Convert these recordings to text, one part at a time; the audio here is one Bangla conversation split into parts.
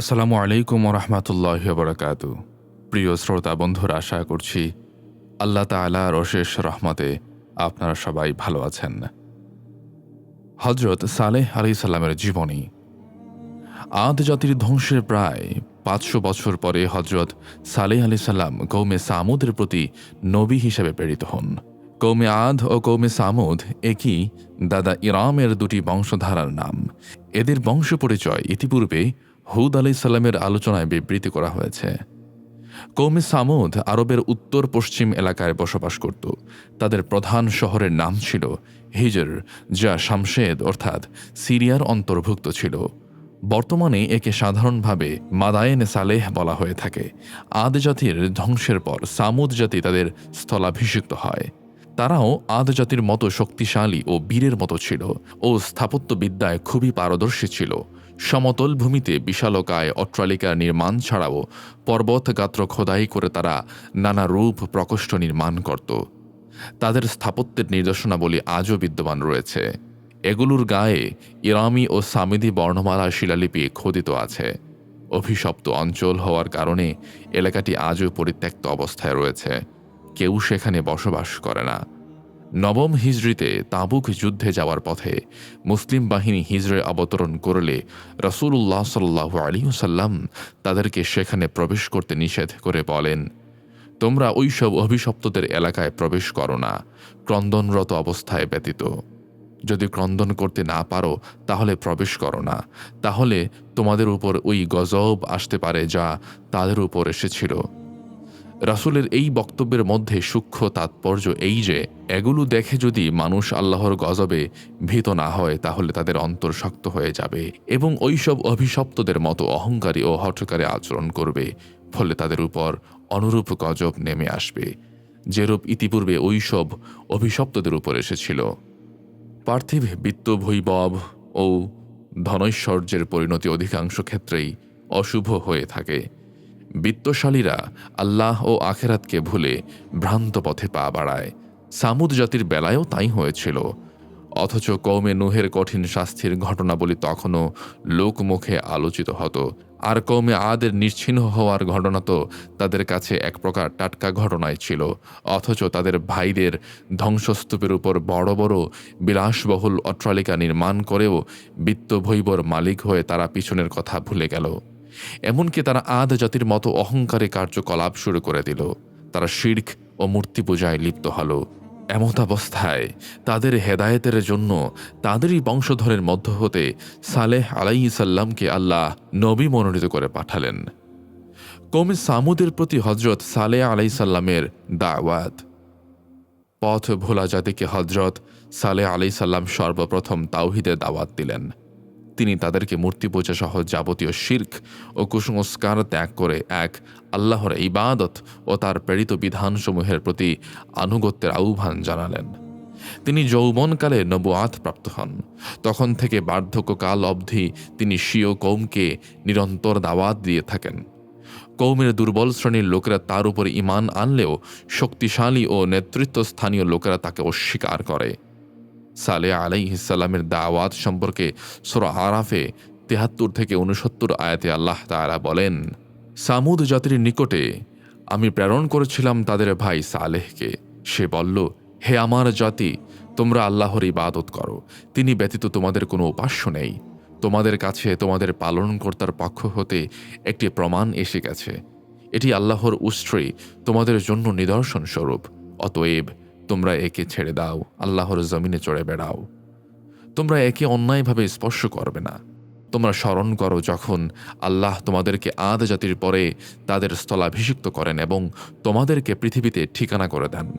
আসসালামু আলাইকুম রহমতুল্লাহ বরকাত প্রিয় শ্রোতা বন্ধুরা, আশা করছি আল্লাহ তালার অশেষ রহমতে আপনারা সবাই ভালো আছেন। হজরত সালেহ আলি সাল্লামের জীবনী। আদ জাতির ধ্বংসের প্রায় পাঁচশো বছর পরে হজরত সালেহ আলি সাল্লাম কৌমে সামুদের প্রতি নবী হিসেবে প্রেরিত হন। কৌমে আধ ও কৌমে সামুদ একই দাদা ইরামের দুটি বংশধারার নাম। এদের বংশ পরিচয় ইতিপূর্বে হুদ আলি সাল্লামের আলোচনায় বিবৃতি করা হয়েছে। কৌমে সামুদ আরবের উত্তর পশ্চিম এলাকায় বসবাস করত। তাদের প্রধান শহরের নাম ছিল হিজর, যা শামশেদ অর্থাৎ সিরিয়ার অন্তর্ভুক্ত ছিল। বর্তমানে একে সাধারণভাবে মাদায়েন সালেহ বলা হয়ে থাকে। আদ জাতির ধ্বংসের পর সামুদ জাতি তাদের স্থলাভিষিক্ত হয়। তারাও আদ জাতির মতো শক্তিশালী ও বীরের মতো ছিল ও স্থাপত্যবিদ্যায় খুবই পারদর্শী ছিল। সমতল ভূমিতে বিশালকায় অট্টালিকা নির্মাণ ছাড়াও পর্বত গাত্র খোদাই করে তারা নানা রূপ প্রকোষ্ঠ নির্মাণ করত। তাদের স্থাপত্যের নির্দেশনাবলী আজও বিদ্যমান রয়েছে। এগুলোর গায়ে ইরামি ও সামিদি বর্ণমালা শিলালিপি খোদিত আছে। অভিশপ্ত অঞ্চল হওয়ার কারণে এলাকাটি আজও পরিত্যক্ত অবস্থায় রয়েছে। কেউ সেখানে বসবাস করে না। নবম হিজড়িতে তাবুক যুদ্ধে যাওয়ার পথে মুসলিম বাহিনী হিজড়ে অবতরণ করলে রসুল্লাহ সাল্লাহ আলিউসাল্লাম তাদেরকে সেখানে প্রবেশ করতে নিষেধ করে বলেন, তোমরা ওইসব অভিশপ্তদের এলাকায় প্রবেশ করো না, ক্রন্দনরত অবস্থায় ব্যতীত। যদি ক্রন্দন করতে না পারো, তাহলে প্রবেশ করো না। তাহলে তোমাদের উপর ওই গজব আসতে পারে যা তাদের উপর এসেছিল। রাসুলের এই বক্তব্যের মধ্যে সূক্ষ্ম তাৎপর্য এই যে, এগুলো দেখে যদি মানুষ আল্লাহর গজবে ভীত না হয়, তাহলে তাদের অন্তর শক্ত হয়ে যাবে এবং ওইসব অভিশপ্তদের মতো অহংকারী ও হঠকারী আচরণ করবে, ফলে তাদের উপর অনুরূপ গজব নেমে আসবে। যেরূপ ইতিপূর্বে ওইসব অভিশপ্তদের উপর এসেছিল। পার্থিব বিত্ত ভৈবব ও ধনৈশ্বর্যের পরিণতি অধিকাংশ ক্ষেত্রেই অশুভ হয়ে থাকে। বিত্তশালীরা আল্লাহ ও আখেরাতকে ভুলে ভ্রান্ত পথে পা বাড়ায়। সামুদ জাতির বেলায়ও তাই হয়েছিল। অথচ কৌমে নুহের কঠিন শাস্তির ঘটনাবলী তখনও লোকমুখে আলোচিত হতো। আর কৌমে আদের নিশ্চিহ্ন হওয়ার ঘটনা তো তাদের কাছে এক প্রকার টাটকা ঘটনাই ছিল। অথচ তাদের ভাইদের ধ্বংসস্তূপের উপর বড় বড় বিলাসবহুল অট্টালিকা নির্মাণ করেও বিত্তভৈবর মালিক হয়ে তারা পিছনের কথা ভুলে গেল। এমনকি তারা আদ জাতির মতো অহংকারী কার্যকলাপ শুরু করে দিল। তারা শির্ক ও মূর্তি পূজায় লিপ্ত হল। এমত অবস্থায় তাদের হেদায়েতের জন্য তাদেরই বংশধরের মধ্য হতে সালেহ আলাই সাল্লামকে আল্লাহ নবী মনোনীত করে পাঠালেন। কৌমে সামুদের প্রতি হজরত সালেহ আলাই সাল্লামের দাওয়াত। পথ ভোলা জাতিকে হজরত সালেহ আলাই সাল্লাম সর্বপ্রথম তাওহিদের দাওয়াত দিলেন। তিনি তাদেরকে মূর্তি পূজা সহ যাবতীয় শির্ক ও কুসংস্কার ত্যাগ করে এক আল্লাহর ইবাদত ও তার প্রেরিত বিধানসমূহের প্রতি আনুগত্যের আহ্বান জানালেন। তিনি যৌবনকালে নবুয়াত প্রাপ্ত হন। তখন থেকে বার্ধক্যকাল অবধি তিনি স্বীয় কৌমকে নিরন্তর দাওয়াত দিয়ে থাকেন। কৌমের দুর্বল শ্রেণির লোকেরা তার উপর ইমান আনলেও শক্তিশালী ও নেতৃত্বস্থানীয় লোকেরা তাকে অস্বীকার করে। সালে আলাইহিসাল্লামের দাওয়াত সম্পর্কে সোরা আরাফে তেহাত্তর থেকে উনসত্তর আয়াতে আল্লাহ তালা বলেন, সামুদ জাতির নিকটে আমি প্রেরণ করেছিলাম তাদের ভাই সালেহকে। সে বলল, হে আমার জাতি, তোমরা আল্লাহর ইবাদত করো। তিনি ব্যতীত তোমাদের কোনো উপাস্য নেই। তোমাদের কাছে তোমাদের পালনকর্তার পক্ষ হতে একটি প্রমাণ এসে গেছে। এটি আল্লাহর উস্ত্রী তোমাদের জন্য নিদর্শন স্বরূপ অতএব তোমরা একে ছেড়ে দাও, আল্লাহর জমিনে চড়ে বেড়াও। তোমরা একে অন্যায়ভাবে স্পর্শ করবে না। তোমরা স্মরণ করো যখন আল্লাহ তোমাদেরকে আদ জাতির পরে তাদের স্থলাভিষিক্ত করেন এবং তোমাদেরকে পৃথিবীতে ঠিকানা করে দেন।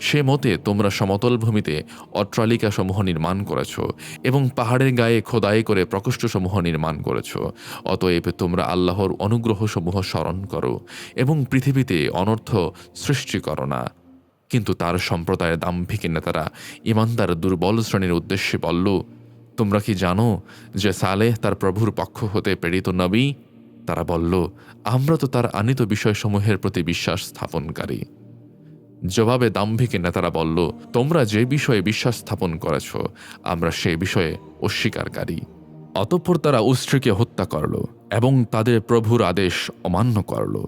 সে মতে তোমরা সমতল ভূমিতে অট্রালিকাসমূহ নির্মাণ করেছ এবং পাহাড়ের গায়ে খোদাই করে প্রকোষ্ঠসমূহ নির্মাণ করেছ। অতএব তোমরা আল্লাহর অনুগ্রহসমূহ স্মরণ করো এবং পৃথিবীতে অনর্থ সৃষ্টি করো না। কিন্তু তার সম্প্রদায়ের দাম্ভিক নেতারা ইমানদার দুর্বল শ্রেণির উদ্দেশ্যে বলল, তোমরা কি জানো যে সালেহ তার প্রভুর পক্ষ হতে প্রেরিত নবী? তারা বলল, আমরা তো তার আনিত বিষয়সমূহের প্রতি বিশ্বাস স্থাপনকারী। জবাবে দাম্ভিক নেতারা বলল, তোমরা যে বিষয়ে বিশ্বাস স্থাপন করেছ, আমরা সে বিষয়ে অস্বীকারী অতঃপর তারা উস্ত্রীকে হত্যা করল এবং তাদের প্রভুর আদেশ অমান্য করল।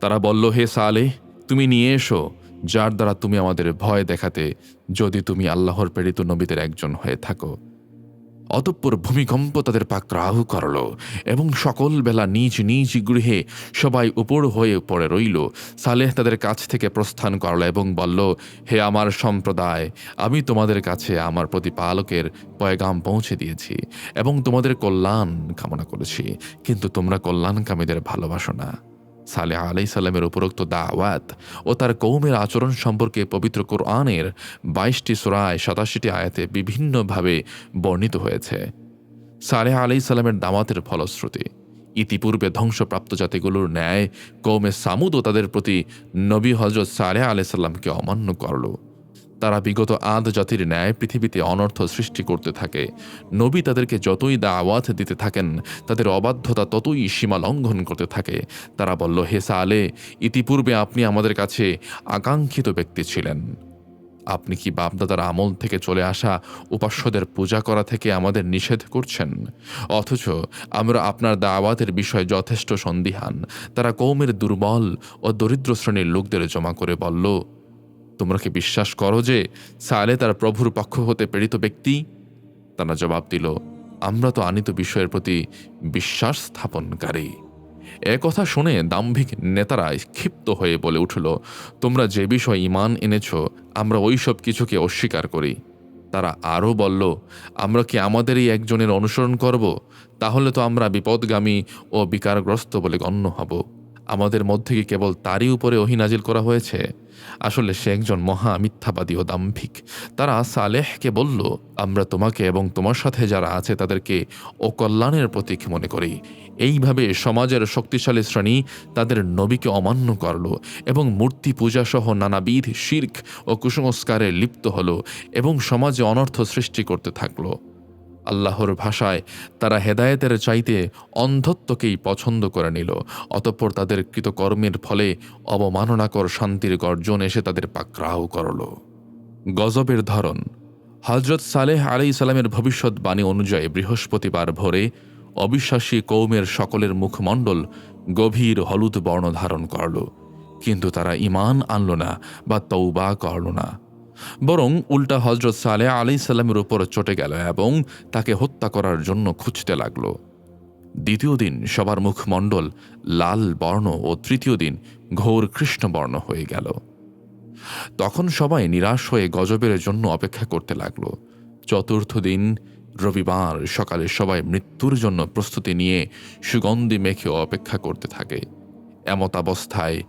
তারা বলল, হে সালে তুমি নিয়ে এসো যার দ্বারা তুমি আমাদের ভয় দেখাতে যদি তুমি আল্লাহর প্রেরিত নবীদের একজন হয়ে থাকো। অতঃপর ভূমিকম্প তাদের পাকরাহু করল এবং সকল বেলা নিজ নিজ গৃহে সবাই উপর হয়ে পড়ে রইল। সালেহ তাদের কাছ থেকে প্রস্থান করল এবং বলল, হে আমার সম্প্রদায়, আমি তোমাদের কাছে আমার প্রতিপালকের পয়গাম পৌঁছে দিয়েছি এবং তোমাদের কল্যাণ কামনা করেছি, কিন্তু তোমরা কল্যাণকামীদের ভালোবাসো না। সালেহ আলাই সাল্লামের উপরোক্ত দাওয়াত ও তার কৌমের আচরণ সম্পর্কে পবিত্র কোরআনের বাইশটি সোরায় সাতাশিটি আয়াতে বিভিন্নভাবে বর্ণিত হয়েছে। সালেহ আলাই সাল্লামের দাওয়াতের ফলশ্রুতি, ইতিপূর্বে ধ্বংসপ্রাপ্ত জাতিগুলোর ন্যায় কৌমে ও তাদের প্রতি নবী হজরত সালেহ আলাইসাল্লামকে অমান্য করল। তারা বিগত আদ জাতির ন্যায় পৃথিবীতে অনর্থ সৃষ্টি করতে থাকে। নবী তাদেরকে যতই দাওয়াত দিতে থাকেন, তাদের অবাধ্যতা ততই সীমা লঙ্ঘন করতে থাকে। তারা বলল, হে সালে, ইতিপূর্বে আপনি আমাদের কাছে আকাঙ্ক্ষিত ব্যক্তি ছিলেন। আপনি কি বাপদাদার আমল থেকে চলে আসা উপাস্যদের পূজা করা থেকে আমাদের নিষেধ করছেন? অথচ আমরা আপনার দাওয়াতের বিষয়ে যথেষ্ট সন্দিহান। তারা কৌমের দুর্বল ও দরিদ্র শ্রেণির লোকদের জমা করে বলল তোমরা কি বিশ্বাস করো যে সালে তার প্রভুর পক্ষ হতে প্রেরিত ব্যক্তি? তারা জবাব দিল, আমরা তো আনিত বিষয়ের প্রতি বিশ্বাস স্থাপনকারী। এ কথা শুনে দাম্ভিক নেতারা ক্ষিপ্ত হয়ে বলে উঠল, তোমরা যে বিষয় ইমান এনেছ, আমরা ওই সব কিছুকে অস্বীকার করি। তারা আরও বলল, আমরা কি আমাদেরই একজনের অনুসরণ করব? তাহলে তো আমরা বিপদগামী ও বিকারগ্রস্ত বলে গণ্য হব। আমাদের মধ্যে কেবল তারই উপরে অহিনাজিল করা হয়েছে? আসলে সে একজন মহা মিথ্যাবাদী ও দাম্ভিক। তারা সালেহকে বলল, আমরা তোমাকে এবং তোমার সাথে যারা আছে তাদেরকে অকল্যাণের প্রতীক মনে করি। এইভাবে সমাজের শক্তিশালী শ্রেণি তাদের নবীকে অমান্য করল এবং মূর্তি পূজা সহ নানাবিধ শির্ক ও কুসংস্কারে লিপ্ত হল এবং সমাজে অনর্থ সৃষ্টি করতে থাকল। আল্লাহর ভাষায় তারা হেদায়েতের চাইতে অন্ধত্বকেই পছন্দ করে নিল। অতঃপর তাদের কৃতকর্মের ফলে অবমাননাকর শান্তির গর্জন এসে তাদের পাকরাও করল। গজবের ধরন হজরত সালেহ আলি সালামের ভবিষ্যৎবাণী অনুযায়ী বৃহস্পতিবার ভোরে অবিশ্বাসী কৌমের সকলের মুখমণ্ডল গভীর হলুদ বর্ণ ধারণ করল। কিন্তু তারা ইমান আনল না বা তৌবা করল না। বরং উল্টা হজরত সালেহ আলি সাল্লামের উপর চটে গেল এবং তাকে হত্যা করার জন্য খুঁজতে লাগল। দ্বিতীয় দিন সবার মুখমণ্ডল লাল বর্ণ ও তৃতীয় দিন ঘোর কৃষ্ণবর্ণ হয়ে গেল। তখন সবাই নিরাশ হয়ে গজবের জন্য অপেক্ষা করতে লাগল। চতুর্থ দিন রবিবার সকালে সবাই মৃত্যুর জন্য প্রস্তুতি নিয়ে সুগন্ধি মেখে অপেক্ষা করতে থাকে। এমত অবস্থায়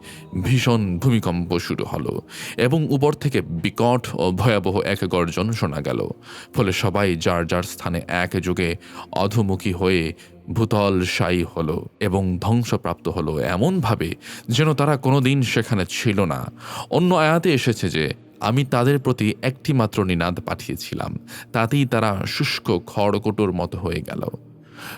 ভীষণ ভূমিকম্প শুরু হলো এবং উপর থেকে বিকট ও ভয়াবহ এক গর্জন শোনা গেল। ফলে সবাই যার যার স্থানে এক যুগে অধমুখী হয়ে ভূতল সাই হলো এবং ধ্বংসপ্রাপ্ত হলো এমনভাবে যেন তারা কোনোদিন সেখানে ছিল না। অন্য আয়াতে এসেছে যে, আমি তাদের প্রতি একটি মাত্র নিনাদ পাঠিয়েছিলাম। তাতেই তারা শুষ্ক খড়কটোর মতো হয়ে গেল।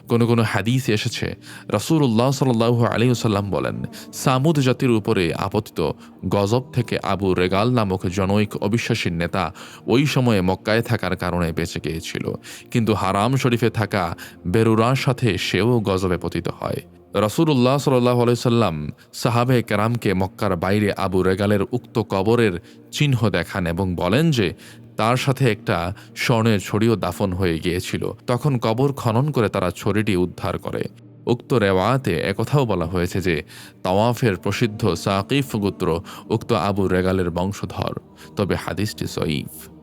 কোনো কোনো হাদিস এসেছে রসুল্লাহ সাল্লাহ আলিউসাল্লাম বলেন, সামুদ জাতির উপরে আপতিত গজব থেকে আবু রেগাল নামক জনৈক অবিশ্বাসী নেতা ওই সময়ে মক্কায় থাকার কারণে বেঁচে গিয়েছিল। কিন্তু হারাম শরীফে থাকা বেরুরার সাথে সেও গজবে পতিত হয়। রসুল্লাহ সাল্লাহ সাল্লাম সাহাবে কেরামকে মক্কার বাইরে আবু রেগালের উক্ত কবরের চিহ্ন দেখান এবং বলেন যে তার সাথে একটা স্বর্ণের ছড়িও দাফন হয়ে গিয়েছিল। তখন কবর খনন করে তারা ছড়িটি উদ্ধার করে। উক্ত রেওয়াতে একথাও বলা হয়েছে যে, তাওয়াফের প্রসিদ্ধ সাকিফ গোত্র উক্ত আবু রেগালের বংশধর। তবে হাদিসটি সঈফ।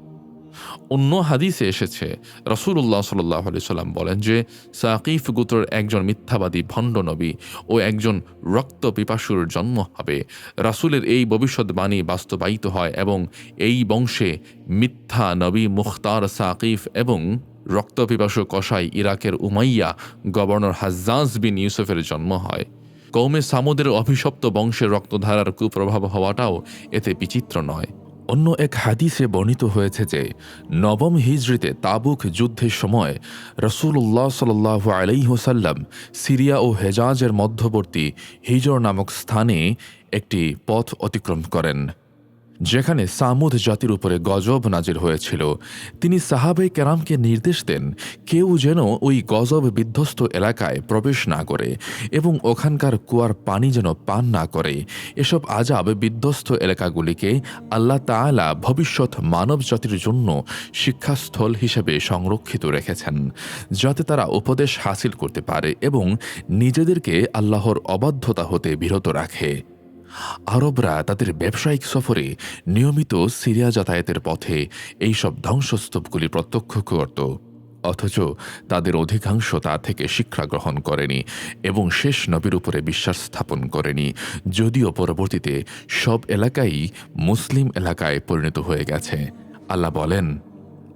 অন্য হাদিসে এসেছে রসুল্লাহ সাল্লাহ সাল্লাম বলেন যে, সাকিফ গুতর একজন মিথ্যাবাদী ভণ্ড নবী ও একজন রক্ত পিপাসুর জন্ম হবে। রাসুলের এই ভবিষ্যৎবাণী বাস্তবায়িত হয় এবং এই বংশে মিথ্যা নবী মুখতার সাকিফ এবং রক্তপিপাসু কসাই ইরাকের উমাইয়া, গভর্নর হাজ্জাজ বিন ইউসুফের জন্ম হয়। কৌমে সামুদের অভিশপ্ত বংশের রক্তধারার কুপ্রভাব হওয়াটাও এতে বিচিত্র নয়। অন্য এক হাদিসে বর্ণিত হয়েছে যে, নবম হিজড়িতে তাবুক যুদ্ধের সময় রসুল্লাহ সাল্লাহ আলাইহসাল্লাম সিরিয়া ও হেজাজের মধ্যবর্তী হিজর নামক স্থানে একটি পথ অতিক্রম করেন। যেখানে সামুদ জাতির উপরে গজব নাজির হয়েছিল। তিনি সাহাবে কেরামকে নির্দেশ দেন, কেউ যেন ওই গজব বিধ্বস্ত এলাকায় প্রবেশ না করে এবং ওখানকার কুয়ার পানি যেন পান না করে। এসব আজাব বিধ্বস্ত এলাকাগুলিকে আল্লাহ তাআলা ভবিষ্যৎ মানব জাতির জন্য শিক্ষাস্থল হিসেবে সংরক্ষিত রেখেছেন, যাতে তারা উপদেশ হাসিল করতে পারে এবং নিজেদেরকে আল্লাহর অবাধ্যতা হতে বিরত রাখে। আরবরা তাদের ব্যবসায়িক সফরে নিয়মিত সিরিয়া যাতায়াতের পথে এইসব ধ্বংসস্তূপগুলি প্রত্যক্ষ করত। অথচ তাদের অধিকাংশ তা থেকে শিক্ষা গ্রহণ করেনি এবং শেষ নবীর উপরে বিশ্বাস স্থাপন করেনি। যদিও পরবর্তীতে সব এলাকাই মুসলিম এলাকায় পরিণত হয়ে গেছে। আল্লাহ বলেন,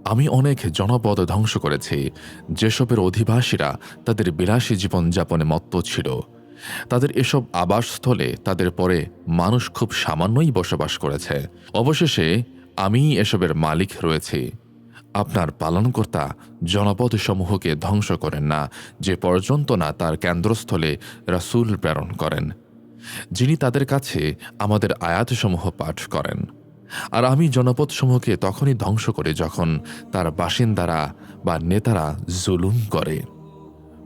আমি অনেক জনপদ ধ্বংস করেছি। যেসবের অধিবাসীরা তাদের বিলাসী জীবনযাপনে মত্ত ছিল তাদের এসব আবাসস্থলে তাদের পরে মানুষ খুব সামান্যই বসবাস করেছে। অবশেষে আমি এসবের মালিক রয়েছি। আপনার পালনকর্তা জনপদ সমূহকে ধ্বংস করেন না, যে পর্যন্ত না তার কেন্দ্রস্থলে রাসূল প্রেরণ করেন, যিনি তাদের কাছে আমাদের আয়াতসমূহ পাঠ করেন। আর আমি জনপদসমূহকে তখনই ধ্বংস করে যখন তার বাসিন্দারা বা নেতারা জুলুম করে।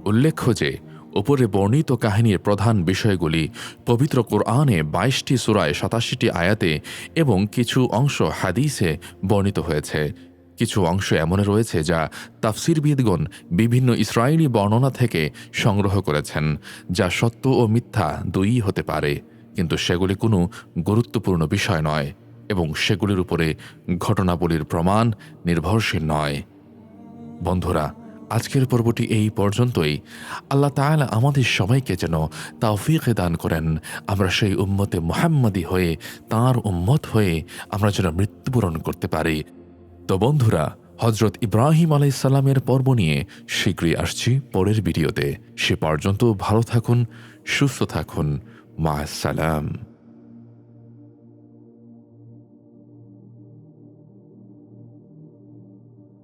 উল্লেখ্য যে উপরে বর্ণিত কাহিনীর প্রধান বিষয়গুলি পবিত্র কোরআনে বাইশটি সুরায় সাতাশিটি আয়াতে এবং কিছু অংশ হাদিসে বর্ণিত হয়েছে। কিছু অংশ এমন রয়েছে যা তাফসিরবিদগণ বিভিন্ন ইসরায়েলি বর্ণনা থেকে সংগ্রহ করেছেন, যা সত্য ও মিথ্যা দুইই হতে পারে। কিন্তু সেগুলি কোনো গুরুত্বপূর্ণ বিষয় নয় এবং সেগুলির উপরে ঘটনাবলীর প্রমাণ নির্ভরশীল নয়। বন্ধুরা আজকের পর্বটি এই পর্যন্তই। আল্লাহ তাআলা আমাদের সবাইকে যেন তাওফিক দান করেন। আমরা সেই উম্মতে মোহাম্মদী হয়ে, তার উম্মত হয়ে আমরা যেন মৃত্যুবরণ করতে পারি। তো বন্ধুরা হজরত ইব্রাহিম আলাইসাল্লামের পর্ব নিয়ে শীঘ্রই আসছি পরের ভিডিওতে। সে পর্যন্ত ভালো থাকুন, সুস্থ থাকুন। মা সালাম।